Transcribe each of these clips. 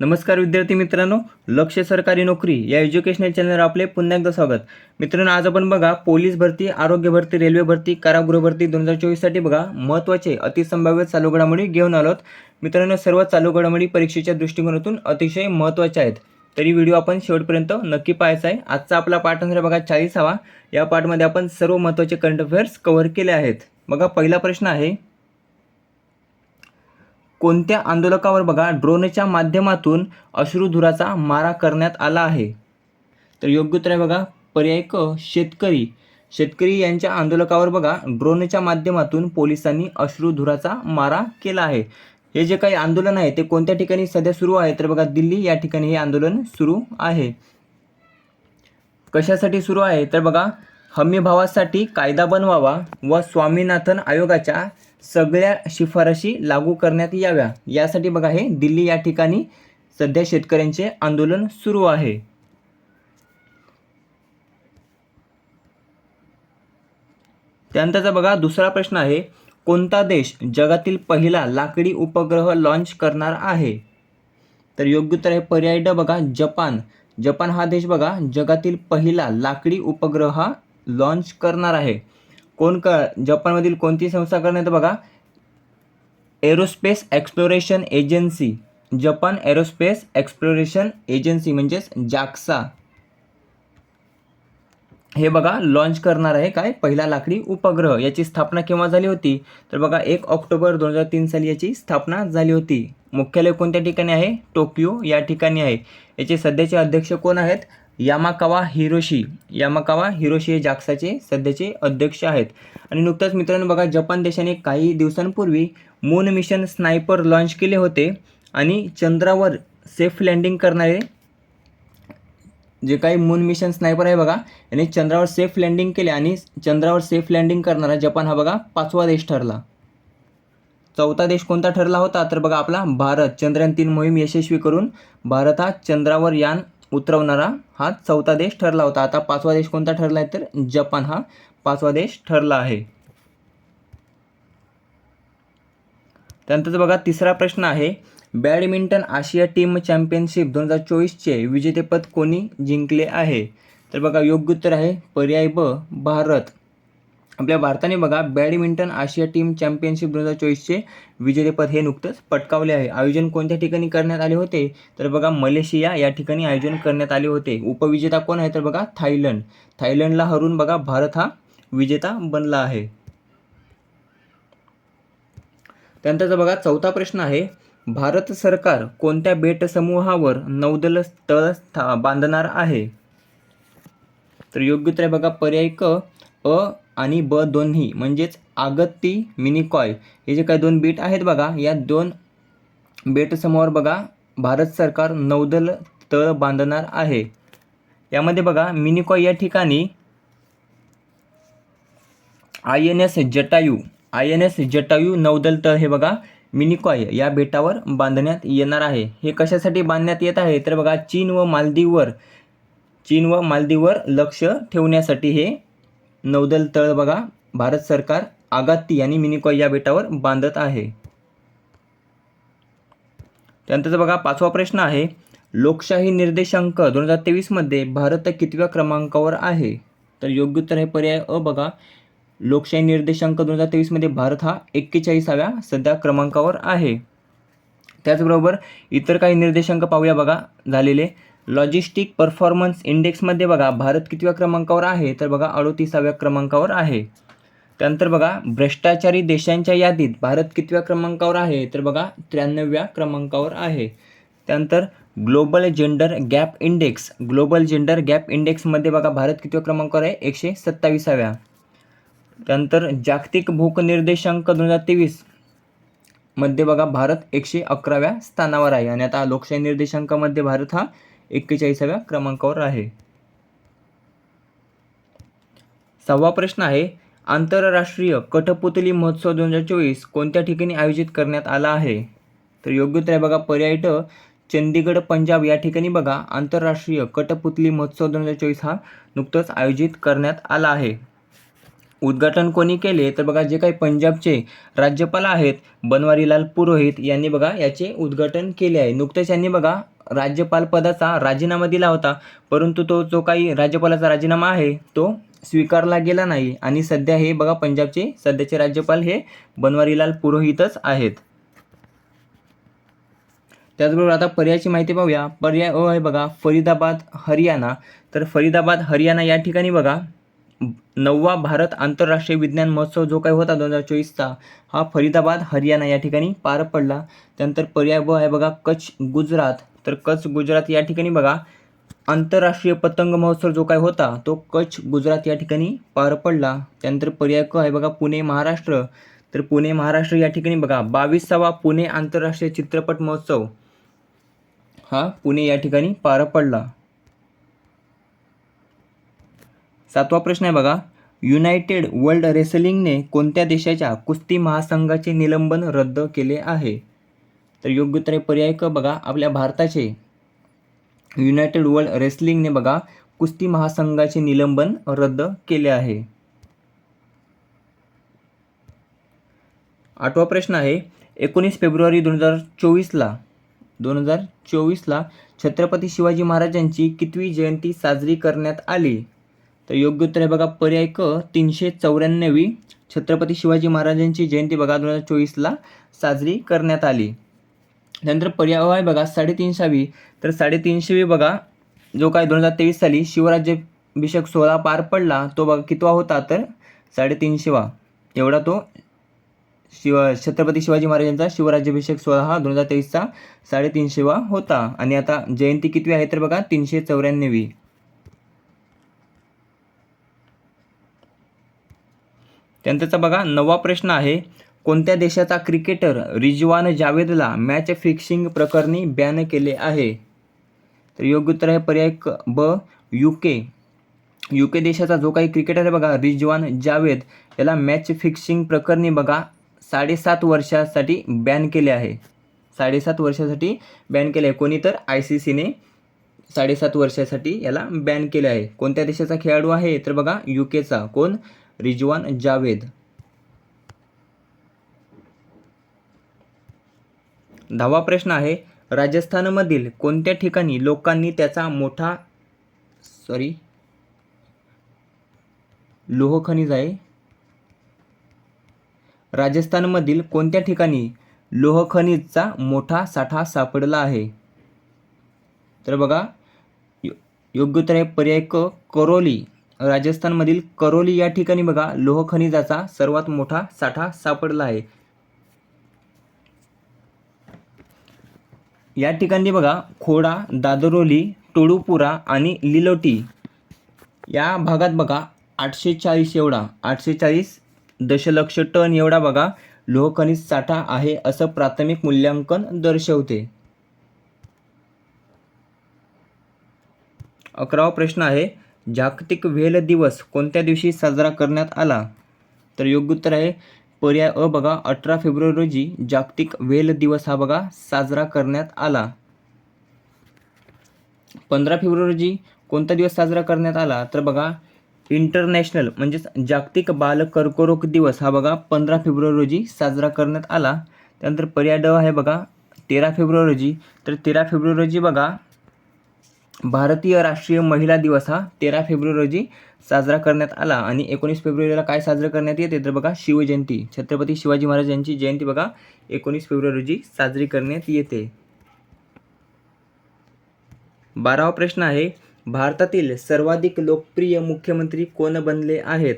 नमस्कार विद्यार्थी मित्रांनो लक्ष सरकारी नोकरी या एज्युकेशनल चॅनलवर आपले पुन्हा एकदा स्वागत. मित्रांनो आज आपण बघा पोलीस भरती आरोग्य भरती रेल्वे भरती कारागृह भरती दोन हजार चोवीससाठी बघा महत्त्वाचे अतिसंभाव्य चालू घडामोडी घेऊन आलोत. मित्रांनो सर्व चालू घडामोडी परीक्षेच्या दृष्टिकोनातून अतिशय महत्त्वाच्या आहेत. तरी व्हिडिओ आपण शेवटपर्यंत नक्की पाहायचा आहे. आजचा आपला पाठ असणार बघा चाळीसावा. या पाठमध्ये आपण सर्व महत्त्वाचे करंट अफेअर्स कव्हर केले आहेत. बघा पहिला प्रश्न आहे कोणत्या आंदोलकावर बघा ड्रोनच्या माध्यमातून अश्रुधुराचा मारा करण्यात आला आहे. तर योग्य उत्तर आहे बघा पर्याय क शेतकरी. शेतकरी यांच्या आंदोलकावर बघा ड्रोनच्या माध्यमातून पोलिसांनी अश्रुधुराचा मारा केला आहे. हे जे काही आंदोलन आहे ते कोणत्या ठिकाणी सध्या सुरू आहे? तर बघा दिल्ली या ठिकाणी हे आंदोलन सुरू आहे. कशासाठी सुरू आहे? तर बघा हमीभावासाठी कायदा बनवावा व स्वामीनाथन आयोगाच्या सगळ्या शिफारशी लागू करण्यात याव्या. यासाठी बघा हे दिल्ली या ठिकाणी सध्या शेतकऱ्यांचे आंदोलन सुरू आहे. त्यानंतरचा बघा दुसरा प्रश्न आहे कोणता देश जगातील पहिला लाकडी उपग्रह लॉन्च करणार आहे? तर योग्य उत्तर आहे पर्याय ड बघा जपान. जपान हा देश बघा जगातील पहिला लाकडी उपग्रह हा लॉन्च करणार आहे. कोण क जपानमधील कोणती संस्था करण्यात बघा. Aerospace exploration agency Japan aerospace exploration agency म्हणजेच जाक्सा हे बघा लॉन्च करणार आहे काय? पहिला लाकडी उपग्रह. याची स्थापना केव्हा झाली होती? तर बघा एक ऑक्टोबर दोन हजार तीन साली याची स्थापना झाली होती. मुख्यालय कोणत्या ठिकाणी आहे? टोकियो या ठिकाणी आहे. याचे सध्याचे अध्यक्ष कोण आहेत? यामाकावा हिरोशी. यामाकावा हिरोशी हे जाक्साचे सध्याचे अध्यक्ष आहेत. आणि नुकताच मित्रांनो बघा जपान देशाने काही दिवसांपूर्वी मून मिशन स्नायपर लॉन्च केले होते. आणि चंद्रावर सेफ लँडिंग करणारे जे काही मून मिशन स्नायपर आहे बघा याने चंद्रावर सेफ लँडिंग केले. आणि चंद्रावर सेफ लँडिंग करणारा जपान हा बघा पाचवा देश ठरला. चौथा देश कोणता ठरला होता? तर बघा आपला भारत. चंद्रयान तीन मोहीम यशस्वी करून भारत हा चंद्रावर यान उतरवणारा हा चौथा देश ठरला होता. आता पाचवा देश कोणता ठरला आहे तर जपान हा पाचवा देश ठरला आहे. त्यानंतर बघा तिसरा प्रश्न आहे बॅडमिंटन आशिया टीम चॅम्पियनशिप दोन हजार चोवीसचे विजेतेपद कोणी जिंकले आहे? तर बघा योग्य उत्तर आहे पर्याय ब भारत. आपल्या भारताने बघा बॅडमिंटन आशिया टीम चॅम्पियनशिप दोन हजार चोवीसचे विजेतेपद हे नुकतंच पटकावले आहे. आयोजन कोणत्या ठिकाणी करण्यात आले होते? तर बघा मलेशिया या ठिकाणी आयोजन करण्यात आले होते. उपविजेता कोण आहे? तर बघा थायलंड. थायलंडला हरून बघा भारत हा विजेता बनला आहे. त्यानंतरचा बघा चौथा प्रश्न आहे. भारत सरकार कोणत्या बेट समूहावर नौदल तळ स्था बांधणार आहे? तर योग्य उत्तर आहे बघा पर्याय क अ आणि ब दोन्ही म्हणजेच आगत्ती मिनिकॉय. हे जे काही दोन बेट आहेत बघा या दोन बेटसमोर बघा भारत सरकार नौदल तळ बांधणार आहे. यामध्ये बघा मिनिकॉय या ठिकाणी I N S Jatayu I N S Jatayu नौदल तळ हे बघा मिनिकॉय या बेटावर बांधण्यात येणार आहे. हे कशासाठी बांधण्यात येत आहे? तर बघा चीन व मालदीववर चीन व मालदीववर लक्ष ठेवण्यासाठी हे नौदल तळ बघा. भारत सरकार आगात्ती आणि मिनिकॉय या बेटावर बांधत आहे. त्यानंतरचा बघा पाचवा प्रश्न आहे. लोकशाही निर्देशांक दोन हजार तेवीसमध्ये भारत कितव्या क्रमांकावर आहे? तर योग्य उत्तर हे पर्याय अ बघा. लोकशाही निर्देशांक दोन हजार तेवीसमध्ये भारत हा एक्केचाळीसाव्या सध्या क्रमांकावर आहे. त्याचबरोबर इतर काही निर्देशांक पाहूया बघा झालेले. लॉजिस्टिक परफॉर्मन्स इंडेक्समध्ये बघा भारत कितव्या क्रमांकावर आहे? तर बघा अडोतीसाव्या क्रमांकावर आहे. त्यानंतर बघा भ्रष्टाचारी देशांच्या यादीत भारत कितव्या क्रमांकावर आहे? तर बघा त्र्याण्णव्या क्रमांकावर आहे. त्यानंतर global gender gap index. Global gender gap इंडेक्समध्ये बघा भारत कितव्या क्रमांकावर आहे? एकशे सत्तावीसाव्या. त्यानंतर जागतिक भूक निर्देशांक दोन हजार तेवीसमध्ये बघा भारत एकशे अकराव्या स्थानावर आहे. आणि आता लोकशाही निर्देशांकामध्ये भारत हा एक्केचाळीसाव्या क्रमांकावर आहे. सहावा प्रश्न आहे आंतरराष्ट्रीय कठपुतली महोत्सव दोन हजार चोवीस कोणत्या ठिकाणी आयोजित करण्यात आला आहे? तर योग्य उत्तर आहे बघा पर्याय ट चंदीगड पंजाब या ठिकाणी बघा आंतरराष्ट्रीय कठपुतली महोत्सव दोन हजार चोवीस हा नुकतंच आयोजित करण्यात आला आहे. उद्घाटन कोणी केले? तर बघा जे काही पंजाबचे राज्यपाल आहेत बनवारीलाल पुरोहित यांनी बघा याचे उद्घाटन केले आहे. नुकतेच यांनी बघा राज्यपाल पदाचा राजीनामा दिला होता. परंतु तो जो काही राज्यपालाचा राजीनामा आहे तो स्वीकारला गेला नाही. आणि सध्या हे बघा पंजाबचे सध्याचे राज्यपाल हे बनवारीलाल पुरोहितच आहेत. त्याचबरोबर आता पर्यायाची माहिती पाहूया. पर्याय अ आहे बघा फरीदाबाद हरियाणा. तर फरीदाबाद हरियाणा या ठिकाणी बघा नववा भारत आंतरराष्ट्रीय विज्ञान महोत्सव जो काही होता दोन हजार चोवीसचा हा फरीदाबाद हरियाणा या ठिकाणी पार पडला. त्यानंतर पर्याय ब आहे बघा कच्छ गुजरात. तर कच्छ गुजरात या ठिकाणी बघा आंतरराष्ट्रीय पतंग महोत्सव जो काय होता तो कच्छ गुजरात या ठिकाणी पार पडला. त्यानंतर पर्याय क आहे बघा पुणे महाराष्ट्र. तर पुणे महाराष्ट्र या ठिकाणी बघा बावीसावा पुणे आंतरराष्ट्रीय चित्रपट महोत्सव हा पुणे या ठिकाणी पार पडला. सातवा प्रश्न आहे बघा युनायटेड वर्ल्ड रेसलिंगने कोणत्या देशाच्या कुस्ती महासंघाचे निलंबन रद्द केले आहे? तर योग्य उत्तर पर्याय क बघा. आपल्या भारताचे युनायटेड वर्ल्ड रेसलिंगने बघा कुस्ती महासंघाचे निलंबन रद्द केले आहे. आठवा प्रश्न आहे एकोणीस फेब्रुवारी दोन हजार चोवीसला दोन हजार चोवीसला छत्रपती शिवाजी महाराजांची कितवी जयंती साजरी करण्यात आली? तर योग्य उत्तर आहे बघा पर्याय क तीनशे चौऱ्याण्णवी छत्रपती शिवाजी महाराजांची जयंती बघा दोन हजार चोवीसला साजरी करण्यात आली. त्यानंतर पर्याय आहे बघा साडेतीनशेवी तर साडेतीनशेवी बघा जो काय दोन हजार तेवीस साली शिवराज्याभिषेक सोहळा पार पडला तो बघा कितवा होता? तर साडेतीनशेवा एवढा तो शिव छत्रपती शिवाजी महाराजांचा शिवराज्याभिषेक सोहळा हा दोन हजार तेवीसचा साडेतीनशेवा होता. आणि आता जयंती कितवी आहे तर बघा तीनशे चौऱ्याण्णवी. त्यानंतरचा बघा नववा प्रश्न आहे. कोणत्या देशाचा क्रिकेटर रिजवान जावेदला मॅच फिक्सिंग प्रकरणी बॅन केले आहे? तर योग्य उत्तर आहे पर्याय क ब यू के यू के देशाचा जो काही क्रिकेटर आहे बघा रिजवान जावेद याला मॅच फिक्सिंग प्रकरणी बघा साडेसात वर्षासाठी बॅन केले आहे. साडेसात वर्षासाठी बॅन केले आहे. कोणी तर आय सी सीने साडेसात वर्षासाठी याला बॅन केले आहे. कोणत्या देशाचा खेळाडू आहे? तर बघा यू केचा कोण? रिजवान जावेद. दहावा प्रश्न आहे राजस्थानमधील कोणत्या ठिकाणी लोकांनी त्याचा मोठा सॉरी लोहखनिज आहे? राजस्थानमधील कोणत्या ठिकाणी लोहखनिजचा मोठा साठा सापडला आहे? तर बघा यो- योग्य उत्तर आहे पर्याय क करोली. राजस्थानमधील करोली या ठिकाणी बघा लोहखनिजाचा सर्वात मोठा साठा सापडला आहे. या ठिकाणी बघा खोडा दादरोली टोळूपुरा आणि लिलोटी. या भागात बघा आठशे चाळीस एवढा आठशे चाळीस दशलक्ष टन एवढा बघा लोहखनिज साठा आहे असं प्राथमिक मूल्यांकन दर्शवते. अकरावा प्रश्न आहे जागतिक व्हेल दिवस कोणत्या दिवशी साजरा करण्यात आला? तर योग्य उत्तर आहे पर्याय अ बघा अठरा फेब्रुवारी रोजी जागतिक वेल दिवस हा बघा साजरा करण्यात आला. पंधरा फेब्रुवारी रोजी कोणता दिवस साजरा करण्यात आला? तर बघा इंटरनॅशनल म्हणजेच जागतिक बाल कर्करोग दिवस हा बघा पंधरा फेब्रुवारी रोजी साजरा करण्यात आला. त्यानंतर पर्याय ड आहे बघा तेरा फेब्रुवारी रोजी. तर तेरा फेब्रुवारी रोजी बघा भारतीय राष्ट्रीय महिला दिवस हा तेरा फेब्रुवारी रोजी साजरा करण्यात आला आणि एकोणीस फेब्रुवारीला काय साजरं करण्यात येते तर बघा शिवजयंती. छत्रपती शिवाजी महाराज यांची जयंती बघा एकोणीस फेब्रुवारी रोजी साजरी करण्यात येते. बारावा प्रश्न आहे भारतातील सर्वाधिक लोकप्रिय मुख्यमंत्री कोण बनले आहेत?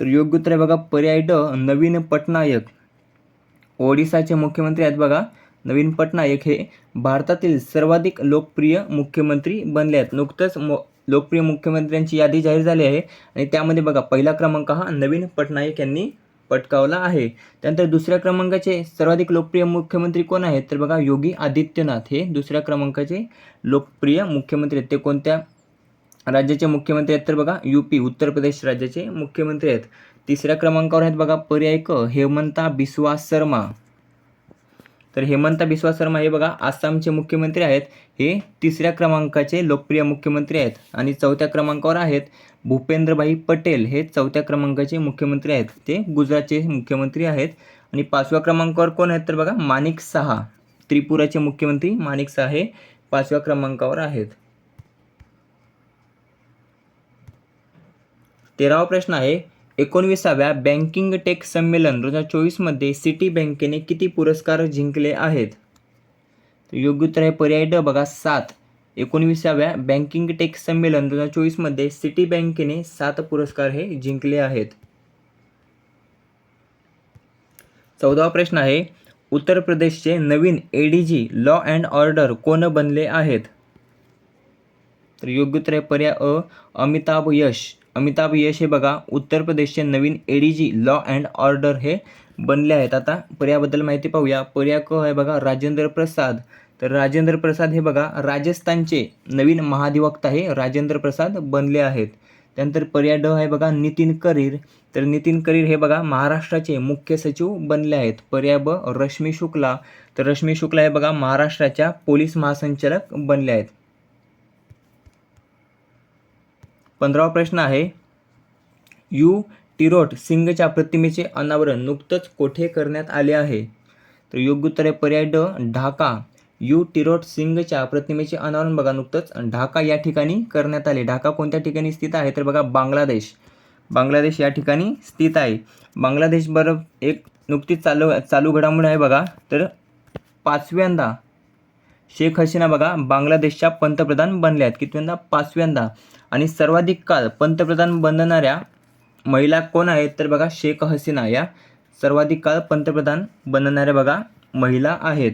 तर योग्य उत्तर आहे बघा पर्याय ड नवीन पटनायक. ओडिसाचे मुख्यमंत्री आहेत बघा नवीन पटनायक हे भारतातील सर्वाधिक लोकप्रिय मुख्यमंत्री बनले आहेत. नुकतंच मो लोकप्रिय मुख्यमंत्र्यांची यादी जाहीर झाली आहे. आणि त्यामध्ये बघा पहिला क्रमांक हा नवीन पटनायक यांनी पटकावला आहे. त्यानंतर दुसऱ्या क्रमांकाचे सर्वाधिक लोकप्रिय मुख्यमंत्री कोण आहेत? तर बघा योगी आदित्यनाथ हे दुसऱ्या क्रमांकाचे लोकप्रिय मुख्यमंत्री आहेत. ते कोणत्या राज्याचे मुख्यमंत्री आहेत? तर बघा यू पी उत्तर प्रदेश राज्याचे मुख्यमंत्री आहेत. तिसऱ्या क्रमांकावर आहेत बघा पर्याय क हेमंता बिस्वा शर्मा. तर हेमंता बिस्वा शर्मा हे बघा आसामचे मुख्यमंत्री आहेत. हे तिसऱ्या क्रमांकाचे लोकप्रिय मुख्यमंत्री आहेत. आणि चौथ्या क्रमांकावर आहेत भूपेंद्रभाई पटेल. हे चौथ्या क्रमांकाचे मुख्यमंत्री आहेत. ते गुजरातचे मुख्यमंत्री आहेत. आणि पाचव्या क्रमांकावर कोण आहेत तर बघा माणिक सहा. त्रिपुराचे मुख्यमंत्री माणिक सहा हे पाचव्या क्रमांकावर आहेत. तेरावा प्रश्न आहे एकोणविसाव्या बँकिंग टेक संमेलन दोन हजार चोवीसमध्ये सिटी बँकेने किती पुरस्कार जिंकले आहेत? योग्य उत्तर आहे पर्याय ड. बघा सात. एकोणविसाव्या बँकिंग टेक संमेलन दोन हजार चोवीसमध्ये सिटी बँकेने सात पुरस्कार हे जिंकले आहेत. चौदावा प्रश्न आहे उत्तर प्रदेशचे नवीन A D G law and order कोण बनले आहेत? तर योग्य उत्तर आहे पर्याय अ अमिताभ यश. अमिताभ यश हे बघा उत्तर प्रदेशचे नवीन A D G law and order हे बनले आहेत. आता पर्याबद्दल माहिती पाहूया. पर्या क आहे बघा राजेंद्र प्रसाद. तर राजेंद्र प्रसाद हे बघा राजस्थानचे नवीन महाधिवक्ता हे राजेंद्र प्रसाद बनले आहेत. त्यानंतर पर्या ड आहे बघा नितीन करीर. तर नितीन करीर हे बघा महाराष्ट्राचे मुख्य सचिव बनले आहेत. पर्या ब रश्मी शुक्ला. तर रश्मी शुक्ला हे बघा महाराष्ट्राच्या पोलीस महासंचालक बनले आहेत. पंधरावा प्रश्न आहे. यू टिरोट सिंगच्या प्रतिमेचे अनावरण नुकतंच कोठे करण्यात आले आहे? तर योग्य उत्तर आहे पर्याय ड ढाका. यू टिरोट सिंगच्या प्रतिमेचे अनावरण बघा नुकतंच ढाका या ठिकाणी करण्यात आले. ढाका कोणत्या ठिकाणी स्थित आहे? तर बघा बांगलादेश. बांगलादेश या ठिकाणी स्थित आहे. बांगलादेश बरं एक नुकतीच चालू चालू घडामोड आहे बघा. तर पाचव्यांदा शेख हसीना बघा बांगलादेशच्या पंतप्रधान बनल्या आहेत. कितव्यांदा? पाचव्यांदा. आणि सर्वाधिक काळ पंतप्रधान बनणाऱ्या महिला कोण आहेत तर बघा शेख हसीना या. सर्वाधिक काळ पंतप्रधान बनणाऱ्या बघा महिला आहेत.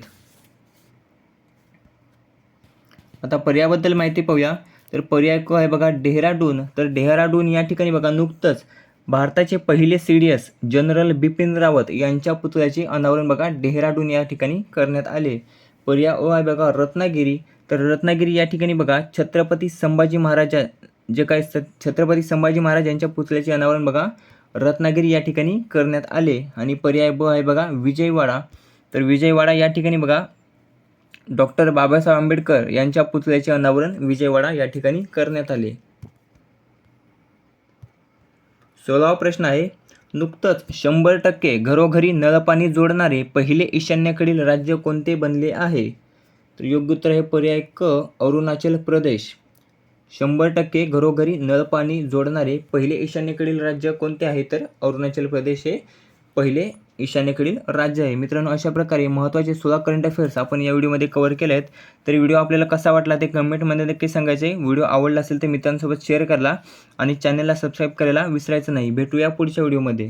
आता पर्यायाबद्दल माहिती पाहूया. तर पर्याय को आहे बघा डेहराडून. तर डेहराडून या ठिकाणी बघा नुकतंच भारताचे पहिले C D S general Bipin Rawat यांच्या पुतळ्याचे अनावरण बघा डेहराडून या ठिकाणी करण्यात आले. पर्याय ओ आहे बघा रत्नागिरी. तर रत्नागिरी या ठिकाणी बघा छत्रपती संभाजी महाराजा जे काय स छत्रपती संभाजी महाराज यांच्या पुतळ्याचे अनावरण बघा रत्नागिरी या ठिकाणी करण्यात आले. आणि पर्याय ब आहे बघा विजयवाडा. तर विजयवाडा या ठिकाणी बघा डॉक्टर बाबासाहेब आंबेडकर यांच्या पुतळ्याचे अनावरण विजयवाडा या ठिकाणी करण्यात आले. सोळावा प्रश्न आहे नुकतंच शंभर टक्के घरोघरी नळपाणी जोडणारे पहिले ईशान्येकडील राज्य कोणते बनले आहे? तर योग्य उत्तर आहे पर्याय क अरुणाचल प्रदेश. शंभर टक्के घरोघरी नळपाणी जोडणारे पहिले ईशान्येकडील राज्य कोणते आहे? तर अरुणाचल प्रदेश हे पहिले ईशान्येकडील राज्य आहे. मित्रांनो अशा प्रकारे महत्त्वाचे सोळा करंट अफेअर्स आपण या व्हिडिओमध्ये कव्हर केले आहेत तर व्हिडिओ आपल्याला कसा वाटला ते कमेंटमध्ये नक्की सांगायचे. व्हिडिओ आवडला असेल तर मित्रांसोबत शेअर करा आणि चॅनलला सबस्क्राईब करायला विसरायचं नाही. भेटूया पुढच्या व्हिडिओमध्ये.